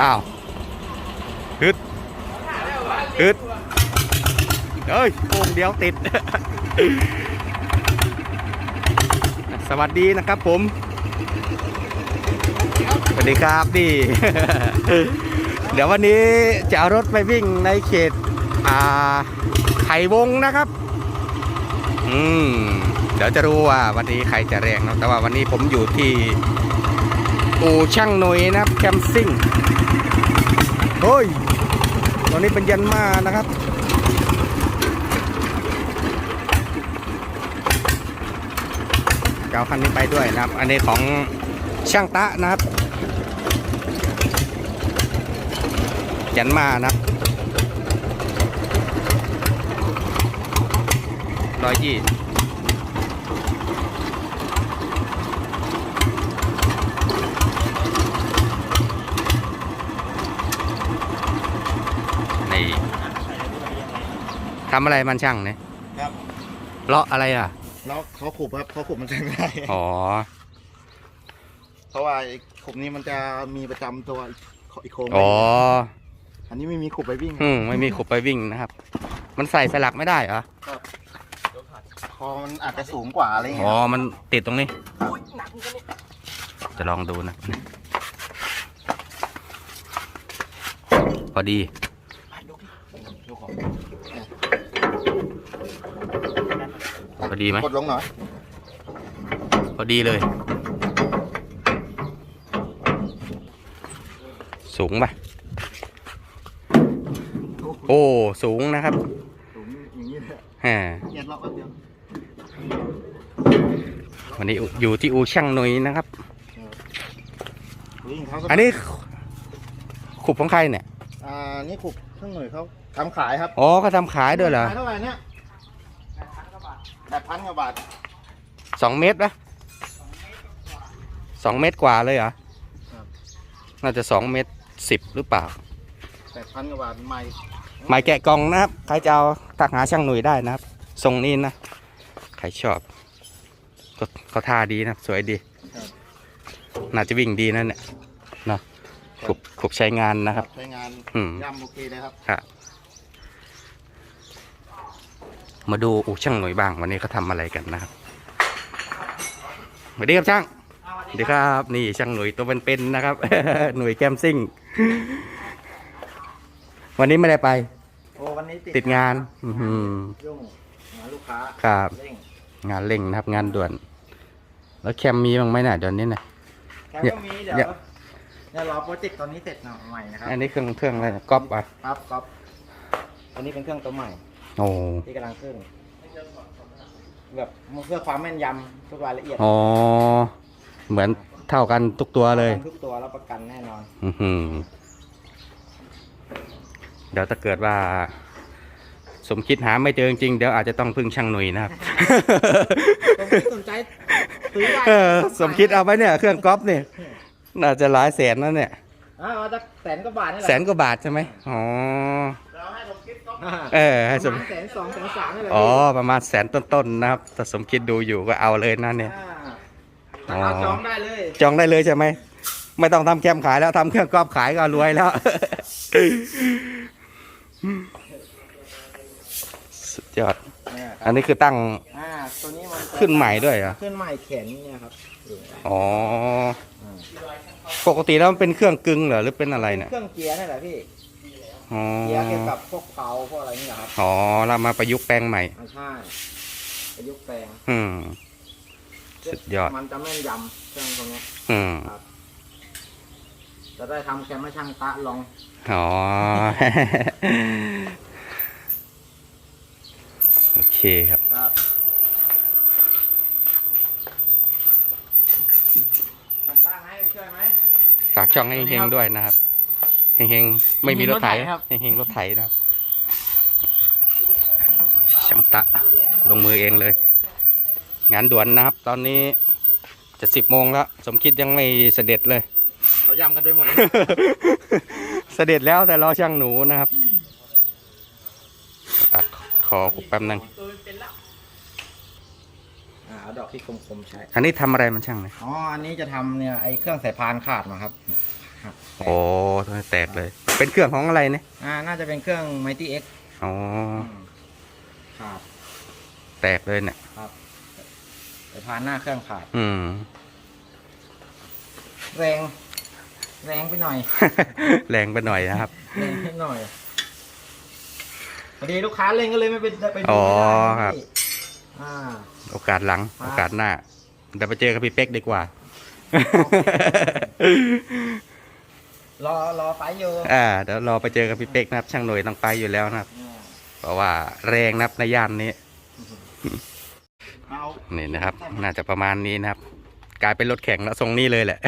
อ้าวฮึดฮึดเอ้ยโป่งเดียวติด สวัสดีนะครับผม สวัสดีครับนี่ เดี๋ยววันนี้จะเอารถไปวิ่งในเขต อ่าไผ่วงนะครับ อืม เดี๋ยวจะรู้ว่าวันนี้ใครจะแรงนะแต่ว่าวันนี้ผมอยู่ที่อู่ช่างหนุยนะครับแคมซิ่ง เฮ้ยตัวนี้เป็นยันมานะครับเจ้าคันนี้ไปด้วยนะครับ อันนี้ของช่างตะนะครับ ยันมานะครับร้อยยี่นี่ ทำอะไรมันช่างเนี่ยครับเลาะอะไรอะ แล้วเขาขุบครับเขาขุบมันจะง่ายอ๋อ เพราะว่าไอ้ขุบนี้มันจะมีประจำตัวอีกโครงอ๋อ อันนี้ไม่มีขุบไปวิ่งอืมไม่มีขบไปวิ่งนะครับ มันใส่สลักไม่ได้เหรอ คอมันอาจจะสูงกว่าอะไรเงี้อ๋อ ยมันติดตรงนี้ จะลองดูนะ พอดี ดูของ พอดีไหมกดลงหน่อย พอดีเลย สูงปะโอ้ สูงนะครับสูงอย่างนี้เลยฮะเหยียดล็อกแป๊บเดียววันนี้อยู่ที่อูช่างหนุยนะครับ วิ่งเขาอันนี้ขุบของใครเนี่ย อ่านี่ขุบข้างหน่วยเขาทำขายครับ อ๋อเขาทำขายด้วยเหรอ ขายเท่าไหร่เนี่ยแป ดพันกว่าบาทสองเมตรปะสองเมตรกว่าเลยเหรอครับน่าจะสองเมตรสิบหรือเปล่าแปดพันกว่าบาทใหม่หมายแกะกล่องนะครับ ใครจะเอาทักหาช่างหนุ่ยได้นะครับทรงนี้นะ ใครชอบก็เขาท่าดีนะครับสวยดี น่าจะวิ่งดีนั่นเนี่ยเนาะขุบขุบใช้งานนะครับ ใช้งานอืมย่ำโอเคเลยครับครับ มาดูอูช่างหน่วยบ้างวันนี้เขาทำอะไรกันนะครับสวัสดีครับช่างสวัสดีครับ นี่ช่างหน่วยตัวเป็นๆนะครับ หน่วยแคมซิ่ง วันนี้ไม่ได้ไปโอ้วันนี้ติดงาน อื้อหือยุ่งงานลูกค้าครับเร่งงานเร่งนะครับ งานด่วน แล้วแคมมีบ้างไหมน่ะเดี๋ยวนี้นะแค่ก็มีเดี๋ยวเนี่ยเดี๋ยวรอโปรเจกต์ตอนนี้เสร็จหน่อยใหม่นะครับอันนี้เครื่องเครื่องอะไรนะก๊อปอะครับครับอันนี้เป็นเครื่องตัวใหม่ โอ้ที่กำลังขึ้นแบบเพื่อความแม่นยำทุกรายละเอียดอ๋อเหมือนเท่ากันทุกตัวเลย ทุกตัวรับประกันแน่นอน อื้อหือเดี๋ยวถ้าเกิดว่า สมคิดหาไม่เจอจริงๆเดี๋ยวอาจจะต้องพึ่งช่างหนุ่ยนะครับสนใจซื้อได้เออสมคิดเอาไปเนี่ย เครื่องก๊อปเนี่ยน่าจะหลายแสนแล้วเนี่ยอ่าเอาสักแสนกว่าบาทนี่แหละแสนกว่าบาทใช่ไหมอ๋อ เราให้สมคิดก็เออให้สมแสนสองแสนสามนี่แหละอ๋อประมาณแสนต้นๆนะครับถ้าสมคิดดูอยู่ก็เอาเลยนะเนี่ยอ่าเราจองได้เลยจองได้เลยใช่ไหมไม่ต้องทำแคมขายแล้วทำเครื่องกรอบขายก็รวยแล้วสุดยอดเนี่ยครับอันนี้คือตั้งอ่าตัวนี้มันจะขึ้นใหม่ด้วยเหรอขึ้นใหม่แขนเนี่ยครับอ๋อ ปกติแล้วมันเป็นเครื่องกึ่งเหรอหรือเป็นอะไรเนี่ย เครื่องเกียร์นี่แหละพี่ อ๋อเกียร์เกี่ยวกับพวกเผาพวกอะไรนี่แหละครับอ๋อเรามาประยุกต์แปลงใหม่อ่าใช่ประยุกต์แปลง อืมสุดยอดมันจะแม่นยำเครื่องตรงนี้อืมจะได้ทำแคมให้ช่างตะลองอ๋อโอเคครับครับช่างตะให้ช่วยไหมฝากช่องให้เฮงๆด้วยนะครับ เฮงๆ ไม่มีรถไถเฮงๆรถไถครับเฮงๆรถไถนะครับช่างตะลงมือเองเลย งานด่วนนะครับ ตอนนี้จะสิบโมงแล้ว สมคิดยังไม่เสด็จเลยเขายำกันไปหมดเลยเสด็จแล้วแต่รอช่างหนูนะครับ ตัดคอคุกแป๊บนึงอ่าเอาดอกที่คมๆใช้ อันนี้ทำอะไรมันช่างเลยอ๋อ อันนี้จะทำเนี่ยไอ้เครื่องสายพานขาดมาครับ หักโอ้แตกเลย เป็นเครื่องของอะไรเนี่ยอ่าน่าจะเป็นเครื่อง Mighty X อ๋อขาดแตกเลยเนี่ยสายพานหน้าเครื่องขาด อืม แรง แรงไปหน่อย แรงไปหน่อยนะครับแรงไปหน่อยพอดีลูกค้าเล่นก็เลยไม่ไปไปดูอ๋อไม่ได้ครับพี่อ่า โอกาสหลังครับโอกาสหน้าเดี๋ยวไปเจอกับพี่เป๊กดีกว่า รอรอไปอยู่อ่าเดี๋ยวรอไปเจอกับพี่เป๊กนะครับ ช่างหน่วยต้องไปอยู่แล้วนะครับอ่าเพราะว่าแรงนะครับในย่านนี้ เอานี่นะครับ น่าจะประมาณนี้นะครับ กลายเป็นรถแข่งแล้วทรงนี้เลยแหละ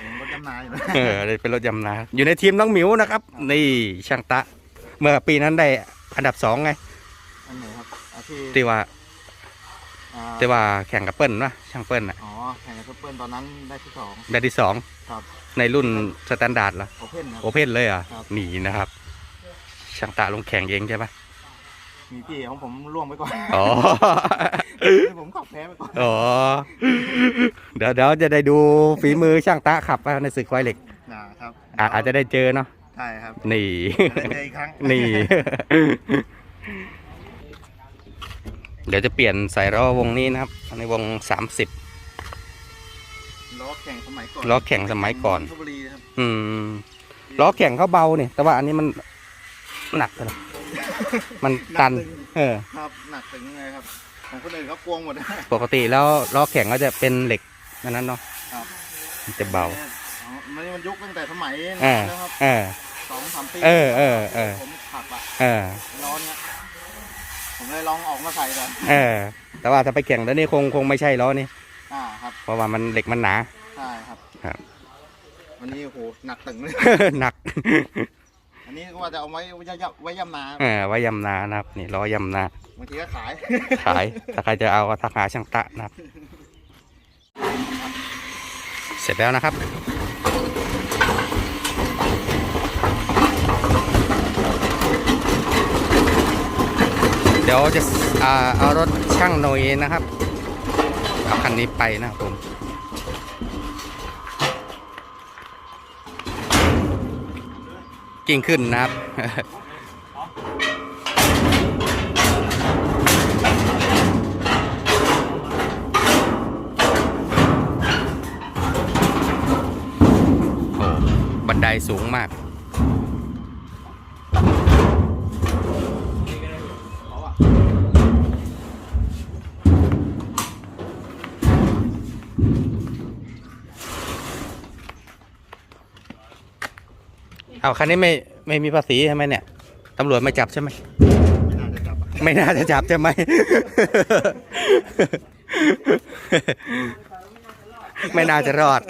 ผมรถจำหนายอยู่นะเออได้เป็นรถยำนาอยู่ในทีมน้องหมิวนะครับ นี่ช่างตะ เมื่อปีนั้นได้อันดับสองไงอันไหนครับอาที่ที่ว่าอ่าที่ว่าแข่งกับเปิ้ลนะช่างเปิ้ลอะอ๋อ แข่งกับซุปเปอร์ตอนนั้นได้ที่สองได้ที่สองครับในรุ่นสแตนดาร์ดเหรอโอเพนครับ โอเพนเลยเหรอะครับ หนีนะครับ ช่างตะลงแข่งเองใช่ปะมีพี่ของผมล่วงไปก่อนอ๋อ ให้ผมขับแพ้ไปก่อนอ๋อ เดี๋ยวเดี๋ยวจะได้ดูฝีมือช่างตะขับในศึกควายเหล็กนะครับอะอาจจะได้เจอเนาะใช่ครับนี่จะได้เจออีกครั้งนี่ เดี๋ยวจะเปลี่ยนใส่ล้อวงนี้นะครับ ในวง 30ล้ อแข่งสมัยก่อนล้อแข่งสมัยก่อนนทบุรีนะครับอืมล้อแข่งเขาเบาเนี่ย แต่ว่าอันนี้มันหนักไปเลยมันตันเออ ครับหนักถึงยังไงครับ ของคนอื่นเขากวงหมดนะปกติแล้วล้อแข่งก็จะเป็นเหล็กอันนั้นเนาะครับมันจะเบา อ๋อมันมันยุคตั้งแต่สมัยเออนะครับเออ สองสามปีเออเออเออ ผมขับอะเออ ร้อนเนี่ยผมเลยลองออกมาใส่เลยเออ แต่ว่าถ้าไปแข่งแล้วนี่คงคงไม่ใช่ล้อนี่ อ่าครับ เพราะว่ามันเหล็กมันหนาใช่ ครับครับ วันนี้โอ้โหหนักตึงเลย หนักอันนี้ก็ว่าจะเอาไว้ไว้ย่ำไว้ย่ำนาเออไว้ยำนานะครับ นี่ล้อยำนาบางทีก็ขาย ขาย ถ้าใครจะเอาก็ทักหาช่างตะนะครับ เสร็จแล้วนะครับเดี๋ยวจะอ่าเอารถช่างหน่อยนะครับ เอาคันนี้ไปนะครับผม กิ่งขึ้นนะครับ โอ้บันไดสูงมาก เอาคันนี้ไม่ไม่มีภาษีใช่ไหมเนี่ยตำรวจไม่จับใช่ไหมไม่น่าจะจับอะไม่น่าจะจับใช่ไหม ไม่น่าจะรอด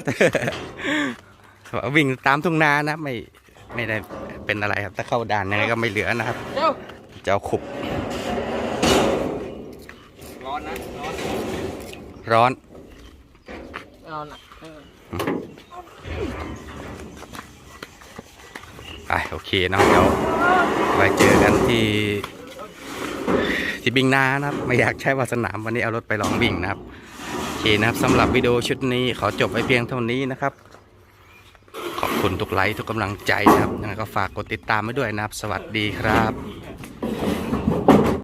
วิ่งตามทุ่งนานะ ไม่ไม่ได้เป็นอะไรครับ ถ้าเข้าด่านยังไงก็ไม่เหลือนะครับเจ้าจะเอาขุบร้อนนะ ร้อนร้อน เอาหนักเออ ไปโอเคเนาะเดี๋ยวไปเจอกันที่ที่บิงนานะครับ ไม่อยากใช้วาสนามวันนี้เอารถไปลองวิ่งนะครับโอเคนะครับสำหรับวิดีโอชุดนี้ขอจบไว้เพียงเท่านี้นะครับ ขอบคุณทุกไลค์ทุกกำลังใจนะครับยังไงก็ฝากกดติดตามไว้ด้วยนะครับ สวัสดีครับ